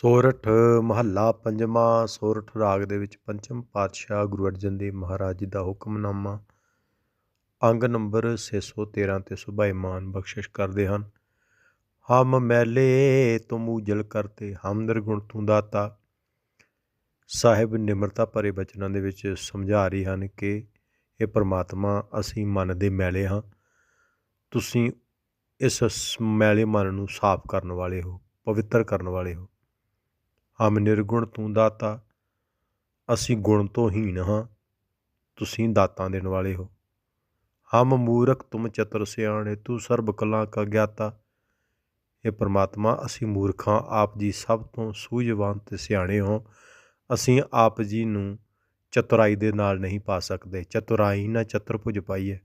ਸੋਰਠ ਮਹੱਲਾ ਪੰਜਵਾਂ, ਸੋਰਠ ਰਾਗ ਦੇ ਵਿੱਚ ਪੰਚਮ ਪਾਤਸ਼ਾਹ ਗੁਰੂ ਅਰਜਨ ਦੇਵ ਮਹਾਰਾਜ ਜੀ ਦਾ ਹੁਕਮਨਾਮਾ। ਅੰਗ ਨੰਬਰ 613 ਤੇ ਸੁਭਾਈਮਾਨ ਬਖਸ਼ਿਸ਼ ਕਰਦੇ ਹਨ। ਹਮ ਮੈਲੇ ਤੁਮ ਉਜਲ ਕਰਤੇ, ਹਮ ਨਿਰਗੁਣ ਤੂੰ ਦਾਤਾ। ਸਾਹਿਬ ਨਿਮਰਤਾ ਭਰੇ ਬਚਨਾਂ ਦੇ ਵਿੱਚ ਸਮਝਾ ਰਹੀ ਹਨ ਕਿ ਇਹ ਪ੍ਰਮਾਤਮਾ ਅਸੀਂ ਮਨ ਦੇ ਮੈਲੇ ਹਾਂ। ਤੁਸੀਂ ਇਸ ਮੈਲੇ ਮਨ ਨੂੰ ਸਾਫ਼ ਕਰਨ ਵਾਲੇ ਹੋ, ਪਵਿੱਤਰ ਕਰਨ ਵਾਲੇ ਹੋ। ਹਮ ਨਿਰਗੁਣ ਤੂੰ ਦਾਤਾ, ਅਸੀਂ ਗੁਣ ਤੋਂ ਹੀਣ ਹਾਂ, ਤੁਸੀਂ ਦਾਤਾਂ ਦੇਣ ਵਾਲੇ ਹੋ। ਹਮ ਮੂਰਖ ਤੁਮ ਚਤੁਰ ਸਿਆਣੇ, ਤੂੰ ਸਰਬ ਕਲਾ ਕਾ ਗਿਆਤਾ। ਇਹ ਪ੍ਰਮਾਤਮਾ, ਅਸੀਂ ਮੂਰਖਾਂ, ਆਪ ਜੀ ਸਭ ਤੋਂ ਸੂਝਵਾਨ ਤੇ ਸਿਆਣੇ ਹੋ। ਅਸੀਂ ਆਪ ਜੀ ਨੂੰ ਚਤੁਰਾਈ ਦੇ ਨਾਲ ਨਹੀਂ ਪਾ ਸਕਦੇ, ਚਤੁਰਾਈ ਨਾ ਚਤੁਰਭੁਜ ਪਾਈਏ।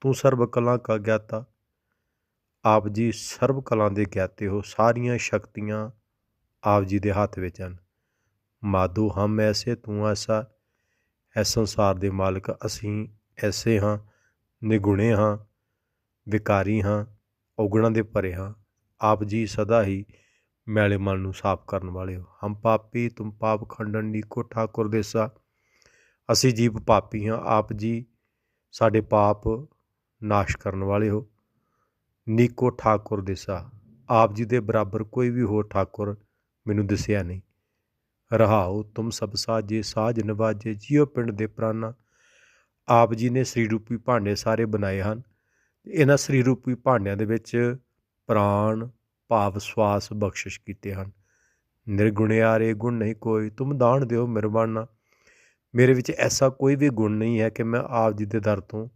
ਤੂੰ ਸਰਬ ਕਲਾ ਕਾ ਗਿਆਤਾ, ਆਪ ਜੀ ਸਰਬ ਕਲਾ ਦੇ ਗਿਆਤੇ ਹੋ, ਸਾਰੀਆਂ ਸ਼ਕਤੀਆਂ ਆਪ ਜੀ ਦੇ ਹੱਥ ਵਿੱਚ ਹਨ। ਮਾਧੋ, ਹਮ ਐਸੇ ਤੂੰ ਐਸਾ ਇਸ ਸੰਸਾਰ ਦੇ ਮਾਲਕ ਅਸੀਂ ਐਸੇ ਹਾਂ, ਨਿਗੁਣੇ ਹਾਂ, ਵਿਕਾਰੀ ਹਾਂ, ਔਗਣਾਂ ਦੇ ਭਰੇ ਹਾਂ। ਆਪ ਜੀ ਸਦਾ ਹੀ ਮੈਲੇ ਮਨ ਨੂੰ ਸਾਫ਼ ਕਰਨ ਵਾਲੇ ਹੋ। ਹਮ ਪਾਪੀ, ਤੁਮ ਪਾਪ ਖੰਡਨ ਨੀਕੋ ਠਾਕੁਰ ਦੇਸਾ। ਅਸੀਂ ਜੀਵ ਪਾਪੀ ਹਾਂ, ਆਪ ਜੀ ਸਾਡੇ ਪਾਪ ਨਾਸ਼ ਕਰਨ ਵਾਲੇ ਹੋ। ਨੀਕੋ ਠਾਕੁਰ ਦੇਸਾ। ਆਪ ਜੀ ਦੇ ਬਰਾਬਰ ਕੋਈ ਵੀ ਹੋਰ ਠਾਕੁਰ ਮੈਨੂੰ ਦਿਸਿਆ ਨਹੀਂ। ਰਹਾਉ ਤੁਮ ਸਭ ਸਾਜੇ ਸਾਜ ਨਵਾਜੇ, ਜਿਉ ਪਿੰਡ ਦੇ ਪ੍ਰਾਨਾ। ਆਪ ਜੀ ਨੇ ਸ੍ਰੀ ਰੂਪੀ ਭਾਂਡੇ ਸਾਰੇ ਬਣਾਏ ਹਨ। ਇਹਨਾਂ ਸ੍ਰੀ ਰੂਪੀ ਭਾਂਡਿਆਂ ਦੇ ਵਿੱਚ ਪ੍ਰਾਣ, ਭਾਵ, ਸਵਾਸ ਬਖਸ਼ਿਸ਼ ਕੀਤੇ ਹਨ। ਨਿਰਗੁਣਿਆਰੇ ਗੁਣ ਨਹੀਂ ਕੋਈ, ਤੁਮ ਦਾਨ ਦਿਓ ਮਿਹਰਬਾਨਾ। ਮੇਰੇ ਵਿੱਚ ਐਸਾ ਕੋਈ ਵੀ ਗੁਣ ਨਹੀਂ ਹੈ ਕਿ ਮੈਂ ਆਪ ਜੀ ਦੇ ਦਰ ਤੋਂ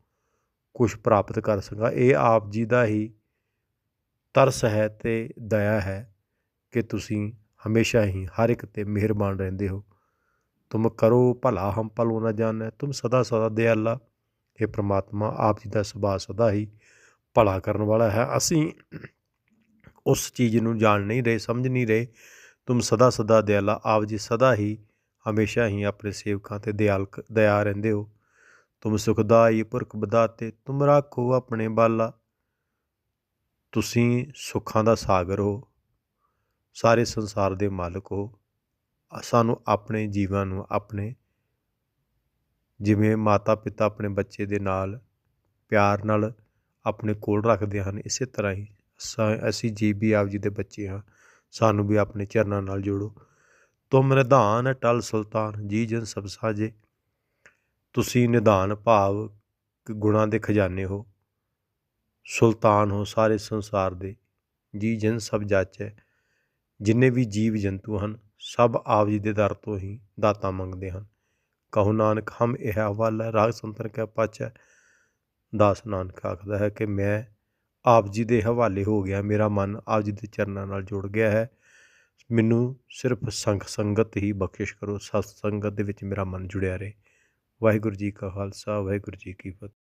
ਕੁਝ ਪ੍ਰਾਪਤ ਕਰ ਸਕਾਂ। ਇਹ ਆਪ ਜੀ ਦਾ ਹੀ ਤਰਸ ਹੈ ਤੇ ਦਇਆ ਹੈ ਕਿ ਤੁਸੀਂ ਹਮੇਸ਼ਾ ਹੀ ਹਰ ਇੱਕ ਤੇ ਮਿਹਰਬਾਨ ਰਹਿੰਦੇ ਹੋ। ਤੁਮ ਕਰੋ ਭਲਾ, ਹਮ ਭਲੋ ਨਾ ਜਾਣੈ। ਤੁਮ ਸਦਾ ਸਦਾ ਦਿਆਲਾ। ਇਹ ਪ੍ਰਮਾਤਮਾ ਆਪ ਜੀ ਦਾ ਸੁਭਾਅ ਸਦਾ ਹੀ ਭਲਾ ਕਰਨ ਵਾਲਾ ਹੈ। ਅਸੀਂ ਉਸ ਚੀਜ਼ ਨੂੰ ਜਾਣ ਨਹੀਂ ਰਹੇ, ਸਮਝ ਨਹੀਂ ਰਹੇ। ਤੁਮ ਸਦਾ ਸਦਾ ਦਿਆਲਾ। ਆਪ ਜੀ ਸਦਾ ਹੀ ਹਮੇਸ਼ਾ ਹੀ ਆਪਣੇ ਸੇਵਕਾਂ ਤੇ ਦਿਆਲ ਦਇਆ ਰਹਿੰਦੇ ਹੋ। ਤੁਮ ਸੁਖਦਾਈ ਪੁਰਖ ਬਦਾਤੇ, ਤੁਮ ਰਾਖੋ ਆਪਣੇ ਬਾਲਾ। ਤੁਸੀਂ ਸੁੱਖਾਂ ਦਾ ਸਾਗਰ ਹੋ। ਸਾਰੇ ਸੰਸਾਰ ਦੇ ਮਾਲਕ ਹੋ। ਸਾਨੂੰ ਆਪਣੇ ਜੀਵਾਂ ਨੂੰ ਆਪਣੇ ਜਿਵੇਂ ਮਾਤਾ ਪਿਤਾ ਆਪਣੇ ਬੱਚੇ ਦੇ ਨਾਲ, ਪਿਆਰ ਨਾਲ ਆਪਣੇ ਕੋਲ ਰੱਖਦੇ ਹਨ, ਇਸੇ ਤਰ੍ਹਾਂ ਹੀ ਸਾ- ਅਸੀਂ ਜੀਵ ਵੀ ਆਪ ਜੀ ਦੇ ਬੱਚੇ ਹਾਂ। ਸਾਨੂੰ ਵੀ ਆਪਣੇ ਚਰਨਾਂ ਨਾਲ ਜੋੜੋ। ਤੁਮ ਨਿਧਾਨ ਟਲ ਸੁਲਤਾਨ, ਜੀ ਜਨ ਸਭ ਸਾਜੇ ਤੁਸੀਂ ਨਿਧਾਨ ਭਾਵ ਕਿ ਗੁਣਾਂ ਦੇ ਖਜ਼ਾਨੇ ਹੋ। ਸੁਲਤਾਨ ਹੋ ਸਾਰੇ ਸੰਸਾਰ ਦੇ, ਜੀ ਜਨ ਸਭ ਜਾਚੈ। ਜਿੰਨੇ ਵੀ ਜੀਵ ਜੰਤੂ ਹਨ, ਸਭ ਆਪ ਜੀ ਦੇ ਦਰ ਤੋਂ ਹੀ ਦਾਤਾ ਮੰਗਦੇ ਹਨ। ਕਹੋ ਨਾਨਕ, ਹਮ ਇਹ ਹਵਾਲਾ ਰਾਗ ਸੰਤਨ ਕੈ ਪਾਚੈ ਦਾਸ ਨਾਨਕ ਆਖਦਾ ਹੈ ਕਿ ਮੈਂ ਆਪ ਜੀ ਦੇ ਹਵਾਲੇ ਹੋ ਗਿਆ, ਮੇਰਾ ਮਨ ਆਪ ਜੀ ਦੇ ਚਰਨਾਂ ਨਾਲ ਜੁੜ ਗਿਆ ਹੈ। ਮੈਨੂੰ ਸਿਰਫ ਸੰਗ ਸੰਗਤ ਹੀ ਬਖਸ਼ਿਸ਼ ਕਰੋ, ਸਤ ਸੰਗਤ ਦੇ ਵਿੱਚ ਮੇਰਾ ਮਨ ਜੁੜਿਆ ਰਹੇ। ਵਾਹਿਗੁਰੂ ਜੀ ਕਾ ਖਾਲਸਾ, ਵਾਹਿਗੁਰੂ ਜੀ ਕੀ ਫਤਿਹ।